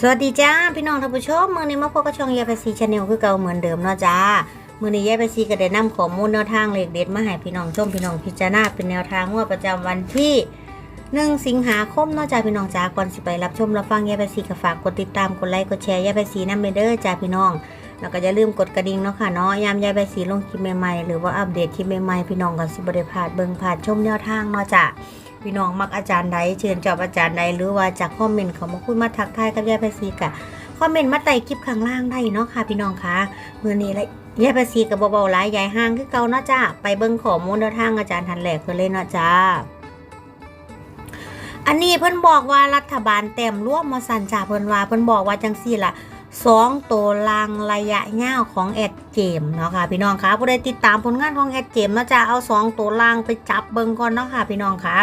สวัสดีจ้าพี่น้องท่านผู้ชมมือนี้มาพบกับช่องยายภาษีชาแนลคือเก่าเหมือนเดิมเนาะจ้ามือนี้ยายภาษีก็ได้นำข้อมูลแนวทางเลขเด็ดมาให้พี่น้องชมพี่น้องพิจารณาเป็นแนวทางงวดประจำวันที่หนึ่งสิงหาคมเนาะจ้าพี่น้องจ้าก่อนสิไปรับชมรับฟังยายภาษีก็ฝากกดติดตามกดไลค์กดแชร์ยายภาษีนำไปเด้อจ้าพี่น้องแล้วก็อย่าลืมกดกระดิ่งเนาะค่ะเนาะยามยายภาษีลงคลิปใหม่ๆหรือว่าอัปเดตคลิปใหม่ๆพี่น้องก็สิบ่ได้พลาดเบิ่งพลาดชมแนวทางเนาะจ้า พี่น้องมักอาจารย์ใดเชิญจอบอาจารย์ใดหรือว่าจากคอมเมนต์เขามาคุยมาทักทายกับยายภาษีกะคอมเมนต์มาใต้คลิปข้างล่างได้เนาะค่ะ พี่น้องคะมือนี้และยายภาษีกับเบาๆหลายยายห่างคือเก่าเนาะจ้าไปเบิ่งข้อมูลแนวทางอาจารย์ทันแหลกเพิ่นเลยเนาะจ้าอันนี้เพิ่นบอกว่ารัฐบาลเต็มร่วมมาสันจ่าเพิ่นว่าเพิ่นบอกว่าจังซี่ล่ะ สองตัวลางระยะยาวของแอดเจมเนาะค่ะพี่น้องคะผู้ใดติดตามผลงานของแอดเจมเนาะจ้าเอาสองตัวลางไปจับเบิ่งก่อนเนาะค่ะพี่น้องคะ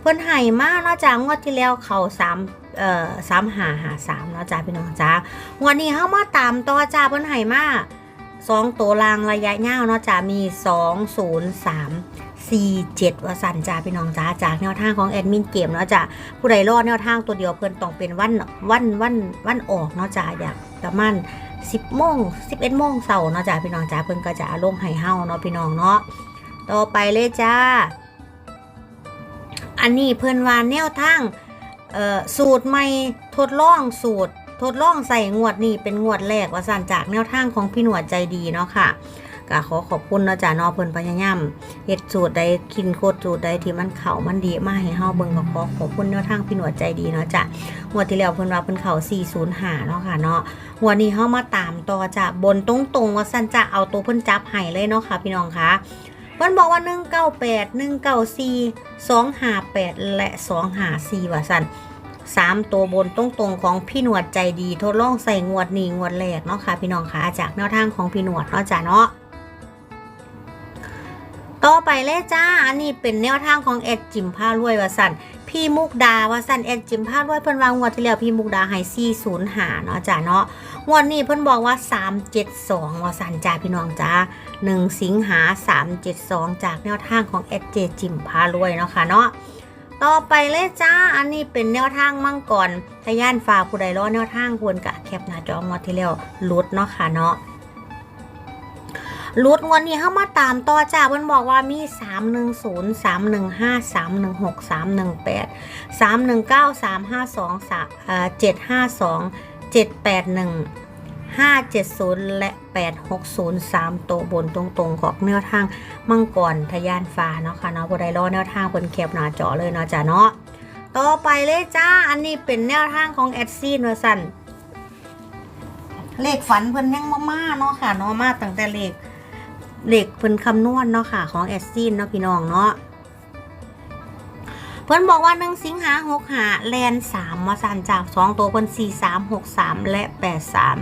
เพิ่นให้มากเนาะจ้างวดที่แล้วเขาสามเอ่อสามหาหาสามเนาะจ้าพี่น้องจ้างวดนี้เฮามาตามต่อจ้าเพิ่นให้มาสองตัวรางระยะยาวเนาะจ้ามีสองศูนย์สาม สี่เจ็ดว่าสันจ้าพี่น้องจ้าจากแนวทางของแอดมินเกมเนาะจ้าผู้ใดรอดแนวทางตัวเดียวเพิ่อนต้องเป็นวันวันวันวันออกเนาะจ้าอยากประมาณสิบโมงสิบเอ็ดโมงเสาร์เนาะจ้าพี่น้องจ้าเพิ่อนก็จะลงให้เฮาเนาะพี่น้องเนาะต่อไปเลยจ้า อันนี้เพื่อนว่าแนวทางสูตรใหม่ทดลองสูตร ทดลองใส่งวดนี้เป็นงวดแรกว่าสั่นจากแนวทางของพี่หนวดใจดีเนาะค่ะ ก็ขอขอบคุณเนาะจ้าเนาะเพิ่นพยายามเฮ็ดสูตรใดกินโคตรสูตรใดที่มันเข้ามันดีมากให้เฮาเบิ่งก็ขอขอบคุณแนวทางพี่หนวดใจดีเนาะจ้ะงวดที่แล้วเพิ่นว่าเพิ่นเข้า405เนาะค่ะเนาะงวดนี้เฮามาตามต่อจ้ะบนตรงๆว่าสั่นจะเอาตัวเพิ่นจับให้เลยเนาะค่ะ พี่น้องคะเพิ่นบอกว่า 198 194 258 และ 254 ว่าสั่นสามตัวบนตรงๆของพี่หนวดใจดี ทดลองใส่งวดนี้งวดแรกเนาะค่ะ พี่น้องคะจากแนวทางของพี่หนวดเนาะจ้ะเนาะ ต่อไปเลยจ้า อันนี้เป็นแนวทางของเอ็ดจิมผ้ารวยวาสันพี่มุกดาวาสันเอ็ดจิมผ้ารวยเพิ่นวางงวดที่แล้วพี่มุกดาให้405เนาะจ้ะเนาะงวดนี้เพิ่นบอกว่า 372วาสันจ้าพี่น้องจ้า1 สิงหา 372 จากแนวทางของเอเจจิมพารวยเนาะค่ะเนาะต่อไปเลยจ้า อันนี้เป็นแนวทางมั่งก่อนทะยานฝ่าผู้ใดรอแนวทางควรกะแคปหน้าจองวดที่แล้วลุดเนาะค่ะเนาะ ลุดงวันนี้เข้ามาตามต่อจ้าเพิ่นบอกว่ามี 310 315 316 318 319 352 3เอ่อ752 781 570 และ 860ตัวบนตรงๆของแนวทางมังกรทะยานฟ้าเนาะค่ะเนาะบไดรอแนวทางเพิ่นแคบหน้าจอเลยเนาะจ้ะเนาะต่อไปเลยจ้า อันนี้เป็นแนวทางของแอดซีนวสันเลขฝันเพิ่นยังมาๆเนาะค่ะเนาะมาตั้งแต่เลข เลขเพิ่นคำนวณเนาะค่ะ ของแอสซีนเนาะพี่น้องเนาะเพิ่นบอกว่าหนึ่งสิงหาหกหาแลนสามมาสันจากสองตัวเพิ่นสี่สามหกสามและแปดสาม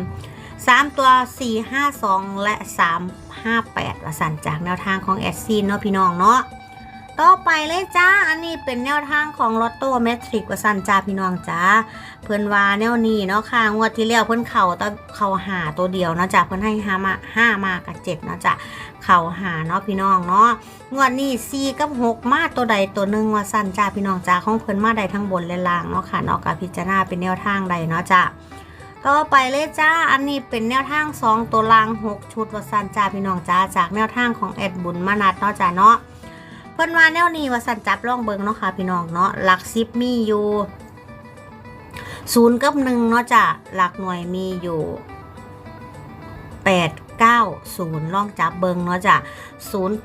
สามตัวสี่ห้าสองและสามห้าแปดมาสันจากแนวทางของแอสซีนเนาะพี่น้องเนาะ ต่อไปเลยจ้า อันนี้เป็นแนวทางของลอตโต้เมทริกว่าสันจ้าพี่น้องจ้า เพิ่นว่าแนวนี้เนาะค่ะ งวดที่แล้วเพิ่นเข่าตะเข่าหาตัวเดียวเนาะจ้าเพิ่นให้ห้ามาห้ามากับเจ็ดเนาะจ้าเข่าหาเนาะพี่น้องเนาะ งวดนี้สี่กับหกมาตัวใดตัวหนึ่งว่าสันจ้าพี่น้องจ้าของเพิ่นมาใดทั้งบนและล่างเนาะค่ะเนาะกับพิจารณาเป็นแนวทางใดเนาะจ้าต่อไปเลยจ้า อันนี้เป็นแนวทางสองตัวล่างหกชุดว่าสั้นจ้าพี่น้องจ้าจากแนวทางของแอดบุญมานัดเนาะจ้าเนาะ พิ่นว่าแนวนี้ว่าสันจับล่องเบิงเนาะค่ะพี่น้องเนาะหลักสิบมีอยู่ศูนย์กับหนึ่งเนาะจ้าหลักหน่วยมีอยู่แปดเก้าศูนย์ล่องจับเบิงเนาะจ้าศูนย์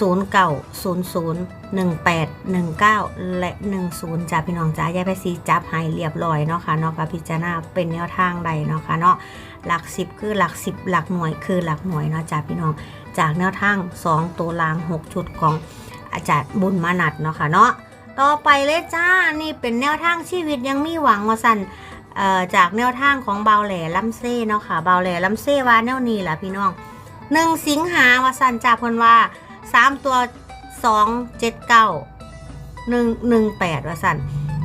ศูนย์หนึ่งแปด0 9 0 0 1 8 1 9และ10จ้าพี่น้องจ้ายายไปซีจับให้เรียบร้อยเนาะค่ะเนาะกับพิจารณาเป็นแนวทางใดเนาะค่ะเนาะ หลัก10คือหลัก10หลักหน่วยคือหลักหน่วยเนาะจ้าพี่น้อง จากแนวทาง2ตัวราง 6 ชุดของอาจารย์บุญมานัดเนาะค่ะเนาะต่อไปเลยจ้านี่เป็นแนวทางชีวิตยังมีหวังว่าสันเอ่อจากแนวทางของเบาแหล่ลำเซ่เนาะค่ะเบาแหล่ลำเซ่ว่าแนวนี้แหละพี่น้องหนึ่งสิงหาว่าสันจากพนว่าสามตัวสองเจ็ดเก้าหนึ่งหนึ่งแปดว่าสัน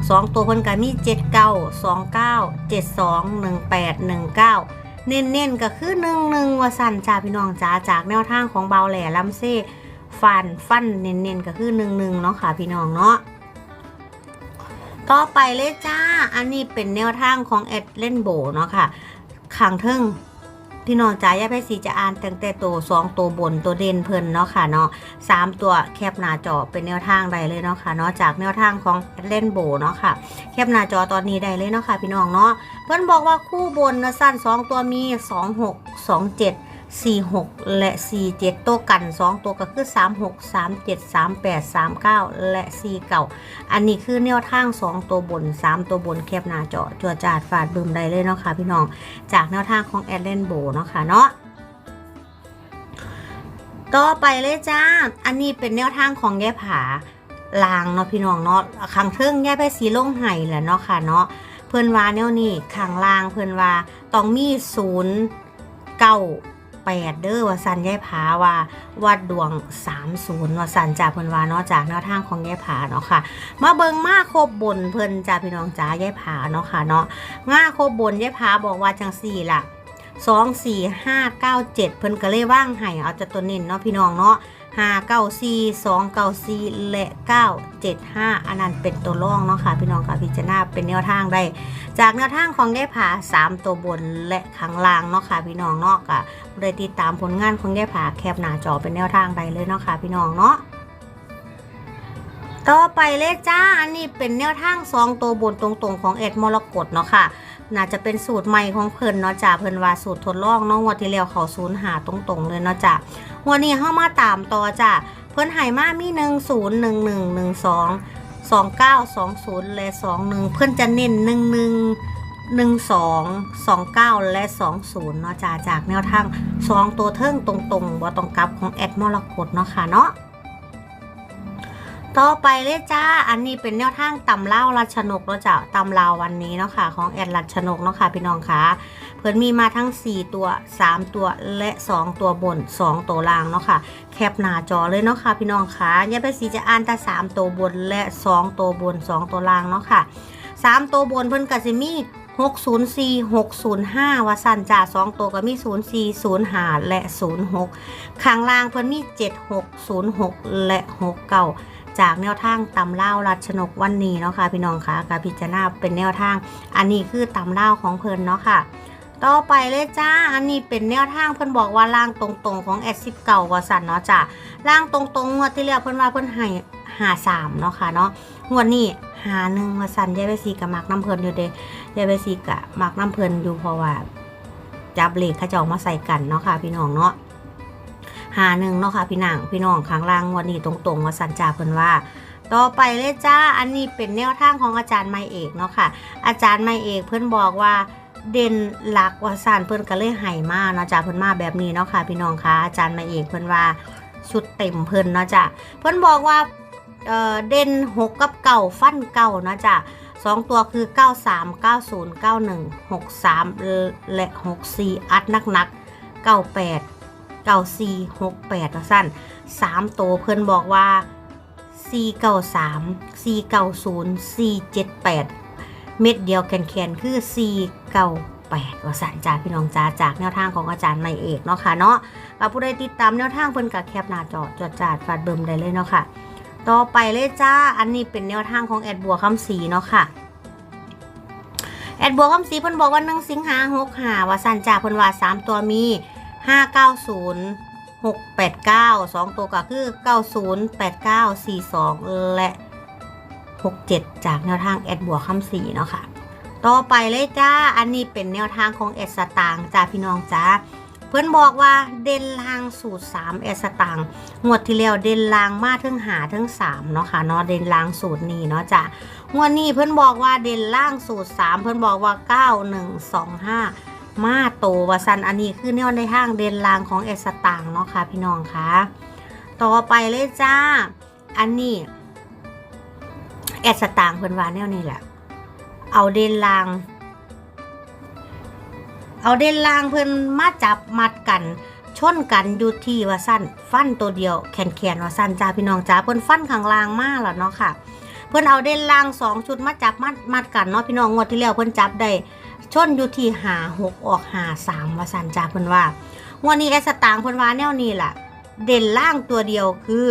สองตัวพนก็มีเจ็ดเก้าสองเก้าเจ็ดสองหนึ่งแปดหนึ่งเก้า เน้นๆก็คือหนึ่งหนึ่งว่าสั่นจ้าพี่น้องจ้าจากแนวทางของเบาแหล่ลำเซ่ฟันฟันเน้นๆก็คือหนึ่งหนึ่งเนาะค่ะพี่น้องเนาะต่อไปเลยจ้า อันนี้เป็นแนวทางของแอดเล่นโบเนาะค่ะขังเทิง พี่น้องจ๋าย่าไปสีจะอ่านตั้งแต่ตัวสองตัวบนตัวเด่นเพิ่นเนาะค่ะเนาะสามตัวแคบหน้าจอเป็นแนวทางใดเลยเนาะค่ะเนาะจากแนวทางของเล่นโบเนาะค่ะ แคบหน้าจอตอนนี้ได้เลยเนาะค่ะ พี่น้องเนาะเพิ่นบอกว่าคู่บนนะสั้นสองตัวมีสองหกสองเจ็ด 46 และ 47 ตัวกัน 2 ตัวก็คือ 36 37 38 39 และ 49 อันนี้คือแนวทาง 2 ตัวบน 3 ตัวบนแคบหน้าจอจวจาดฝาดบึมได้เลยเนาะค่ะพี่น้อง จากแนวทางของแอดเลนโบเนาะค่ะเนาะต่อไปเลยจ้า อันนี้เป็นแนวทางของแย่ผาลางเนาะพี่น้องเนาะขังเทิงแย่ไปสีลงไห้แหละเนาะค่ะเนาะ เพื่อนว่าแนวนี้ขังลางเพื่อนว่าต้องมีศูนย์เก้า แปดเด้อว่าสันยายผาว่าวัดดวง 30ว่าสันจากเพิ่นว่าเนาะจากแนวทางของยายผาเนาะค่ะ มาเบิงมาครบบนเพิ่นจ้าพี่น้องจ้ายายผาเนาะค่ะเนาะง่าครบบนยายผาบอกว่าจังสี่ล่ะสองสี่ห้าเก้าเจ็ดเพิ่นก็เลยว่างให้เอาจะตัวเน้นเนาะพี่น้องเนาะ ห้าเก้าสี่สองเก้าสี่และเก้าเจ็ดห้าอันนั้นเป็นตัวร่องเนาะค่ะ พี่น้องค่ะพิจารณาเป็นแนวทางได้ จากแนวทางของยายผา3 ตัวบนและข้างล่างเนาะค่ะ พี่น้องเนาะก็เลยติดตามผลงานของยายผาแคบหน้าจอเป็นแนวทางใดเลยเนาะค่ะ พี่น้องเนาะต่อไปเลยจ้า อันนี้เป็นแนวทาง2ตัวบนตรงๆของเอ็ดมรกตเนาะค่ะ น่าจะเป็นสูตรใหม่ของเพิ่นเนาะจ้าเพิ่นว่าสูตรทดลองเนาะงวดที่แล้วเขาศูนย์หาตรงๆเลยเนาะจ้า วันนี้เข้ามาตามต่อจ้ะเพื่อนหายมามีหนึ่งศูนย์หนึ่งหนึ่งหนึ่งสองสองเก้าสองศูนย์และสองหนึ่งเพื่อนจะเน้นหนึ่งหนึ่งหนึ่งสองสองเก้าและสองศูนย์เนาะจ้าจากแนวทางสองตัวเทิงตรงๆบ่ตรงกลับของแอดมรกตเนาะค่ะเนาะ ต่อไปเลยจ้า อันนี้เป็นแนวทางตำเล่ารัชนกเนาะจ้าตำลาวันนี้เนาะค่ะ ของแอดรัชนกเนาะค่ะพี่น้องค่ะ เพิ่นมีมาทั้ง 4 ตัว 3 ตัวและ 2 ตัวบน 2 ตัวล่างเนาะค่ะ แคปหน้าจอเลยเนาะค่ะพี่น้องค่ะย่าไปสีจะอ่านแต่3ตัวบนและ 2 ตัวบน 2 ตัวล่างเนาะค่ะ 3 ตัวบนเพิ่นก็สิมี604 605 ว่าสันจ่า2ตัวก็มี 04 05 และ 06 ข้างล่างเพิ่นมี 76 06 และ 69 จากแนวทางตำเล่ารัชนกวันนี้เนาะค่ะพี่น้องคะการพิจารณาเป็นแนวทาง อันนี้คือตำเล่าของเพิ่นเนาะค่ะ ต่อไปเลยจ้า อันนี้เป็นแนวทางเพิ่นบอกว่าล่างตรงๆของแอดซิปเก่าวสันเนาะจ้าล่างตรงๆงวดที่แล้วเพิ่นว่าเพิ่นให้หาสามเนาะค่ะเนาะงวดนี้หาหนึ่งวสันยายไปซีกับมักน้ำเพิ่นอยู่เด้ยายไปซีกับมักน้ำเพิ่นอยู่เพราะว่าจับเหลขเขาเจ้ามาใส่กันเนาะค่ะพี่น้องเนาะ หาหนึ่งเนาะค่ะพี่นางพี่น้องข้างล่างวดนี้ตรงๆว่าสั่นจ่าเพิ่นว่า ต่อไปเลยจ้าอันนี้เป็นแนวทางของอาจารย์ไม่เอกเนาะค่ะ อาจารย์ไม่เอกเพิ่นบอกว่าเด่นหลักว่าสานเพิ่นก็เลยให้มาเนาะจ้ะเพิ่นมาแบบนี้เนาะค่ะพี่น้องคะอาจารย์ไมาเอกเพิ่นว่าชุดเต็มเพิ่นเนาะจ้ะเพิ่นบอกว่าเอ่อเด่น6กับเก่าฟันเก่าเนาะจ้ะสองตัวคือ 93 90 91 63 และ 64 อัดนักๆ98 94 68ว่าสั้น3ตัวเพิ่อนบอกว่า493 490 478เม็ดเดียวแคนๆคือ4 9 8ว่าสันจาพี่น้องจ้าจากแนวทางของอาจารย์ไม่เอกเนาะค่ะเนาะกับผู้ใดติดตามแนวทางเพิ่นกับแคปหน้าจอจดจาดฟาดเบิ่มได้เลยเนาะค่ะ ต่อไปเลยจ้าอันนี้เป็นแนวทางของแอดบัวคำศรีเนาะค่ะแอดบัวคำศรีเพิ่นบอกว่าหนึ่งสิงหาหกหาว่าสันจาเพิ่นว่าสามตัวมี ห้าเก้าศูนย์หกแปดเก้าสองตัวก็คือเก้าศูนย์แปดเก้าสี่สองและหกเจ็ดจากแนวทางแอดบัวคำศรีเนาะค่ะ ต่อไปเลยจ้า อันนี้เป็นแนวทางของเอสสตางค์จ้าพี่น้องจ้า เพื่อนบอกว่าเด่นลางสูตร3เอสสตางค์งวดที่แล้วเด่นลางมาถึงหาถึง3เนาะค่ะเนาะเด่นลางสูตรนี้เนาะจ้างวดนี้เพื่อนบอกว่าเด่นล่างสูตร 3 เพื่อนบอกว่า 9 1 2 5 มาโตวาซันอันนี้คือแนวในห้างเดนลางของเอสตางเนาะค่ะพี่น้องคะต่อไปเลยจ้า อันนี้เอสตางเพื่อนว่าแนวนี้แหละ เอาเดนลาง เอาเดนลางเพิ่นมาจับมัดกันชนกันอยู่ที่ว่าสั้นฟันตัวเดียวแขนแขนว่าสั้นจ้าพี่น้องจ้าเพิ่นฟันข้างล่างมากแล้วเนาะค่ะ เพิ่นเอาเด่นลางสองชุดมาจับมัดมัดกันเนาะพี่น้องงวดที่แล้วเพิ่นจับได้ ชนอยู่ที่หาหกออกหาสามวาสันจ้าเพิ่นว่าวันนี้แอสตางค์เพิ่นว่าแนวนี้ล่ะ เด่นล่างตัวเดียวคือ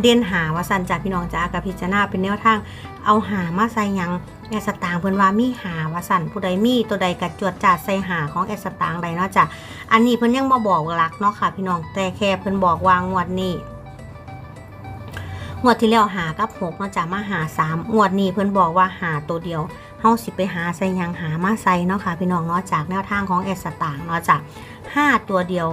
เด่นหาวาสันจาพี่น้องจ้ากับพิจารณาเป็นแนวทาง เอาหามาใส่ยังแอสตางค์เพิ่นว่ามีหาวาสันผู้ใดมีตัวใดกระจวดจาดใส่หาของแอสตางค์ใดเนาะจ้ะอันนี้เพิ่นยังบ่บอกหลักเนาะค่ะ พี่น้องแต่แค่เพิ่นบอกวางงวดนี้งวดที่แล้วหากับหกเนาะจ้ะมาหาสามงวดนี้เพิ่นบอกว่าหาตัวเดียว เฮาสิไปหาใส่ยังหามาใส่เนาะค่ะพี่น้องเนาะจากแนวทางของแอสตางเนาะจ้ะห้าตัวเดียว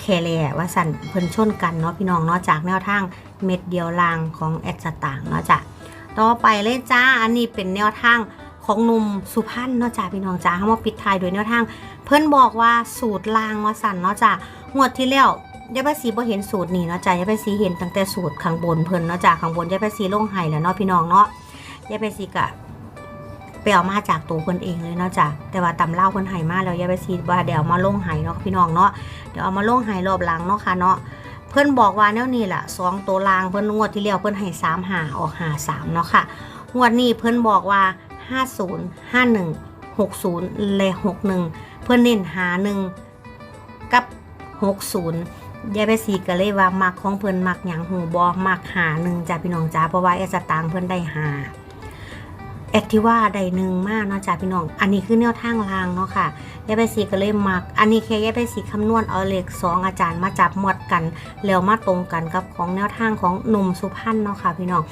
แคแลว่าสั่นเพิ่นชนกันเนาะพี่น้องเนาะจากแนวทางเม็ดเดียวลางของแอสตางเนาะจ้ะต่อไปเลยจ้าอันนี้เป็นแนวทางของหนุ่มสุพรรณเนาะจ้าพี่น้องจ้าเขามาปิดท้ายโดวยแนวทาง เพิ่นบอกว่าสูตรลางว่าสั่นเนาะจ้างวดที่แล้วยายไปสีบ่เห็นสูตรนี่เนาะจ้ายายไปสีเห็นตั้งแต่สูตรข้างบนเพิ่นเนาะจ้าข้างบนยายไปสีลงไห้แล้วเนาะพี่น้องเนาะยายไปสีกะ ไปเอามาจากตัวเพิ่นเองเลยเนาะจ้าแต่ว่าตำเล่าเพิ่นไห้มาแล้วยายไปสีว่าเดี๋ยวเอามาลงไห้เนาะพี่น้องเนาะเดี๋ยวเอามาลงไห้รอบหลังเนาะค่ะเนาะเพื่อนบอกว่าแนวนี้แหละสองตัวลางเพื่อนงวดที่แล้วเพื่อนให้สามหาออกหาสามเนาะค่ะงวดนี้เพื่อนบอกว่าห้าศูนย์ห้าหนึ่งหกศูนย์และหกหนึ่งเพื่อนเน้นหาหนึ่งกับหกศูนย์ยายไปสีก็เลยว่ามักของเพื่อนมักอย่างหูบอมักหาหนึ่งจ้าพี่น้องจ้าเพราะว่าเอสตางค์เพื่อนได้หา แอคทิว่าได้หนึ่งมากเนาะจ้าพี่น้อง อันนี้คือแนวทางลางเนาะค่ะยายไปสีก็เลยมัก อันนี้แค่ยายไปสีคำนวณเอาเลขสองอาจารย์มาจับหมวดกัน แล้วมาตรงกันกับของแนวทางของหนุ่มสุพรรณเนาะค่ะพี่น้อง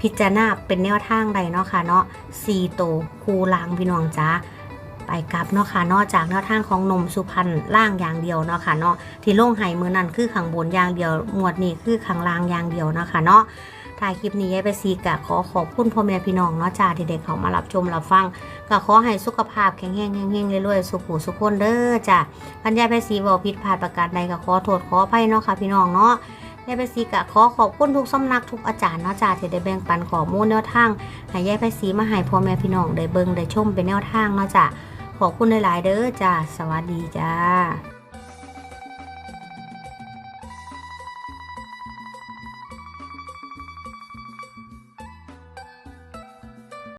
พิจารณาเป็นแนวทางใดเนาะค่ะเนาะสี่โตคูลางพี่น้องจ้าไปกลับเนาะค่ะนอกจากแนวทางของนมสุพรรณล่างอย่างเดียวเนาะค่ะเนาะที่ลงไห้มือนั้นคือขังบนอย่างเดียวหมวดนี้คือขังล่างอย่างเดียวเนาะค่ะเนาะ ถ่ายคลิปนี้ยายไปสีกะขอขอบคุณพ่อแม่พี่น้องเนาะจ้าที่เด็กเขามารับชมรับฟังก็ขอให้สุขภาพแข็งแรงเฮงๆรวยๆสุขุสุขคนเด้อจ้ะพันยายไปสีบอกผิดพลาดประการใดก็ขอโทษขออภัยเนาะค่ะพี่น้องเนาะยายไปสีกะขอขอบคุณทุกสำนักทุกอาจารย์เนาะจ้ะที่ได้แบ่งปันข้อมูลแนวทางให้ยายไปสีมาให้พ่อแม่พี่น้องได้เบิ่งได้ชมเป็นแนวทางเนาะจ้ะขอบคุณหลายๆเด้อจ้ะสวัสดีจ้า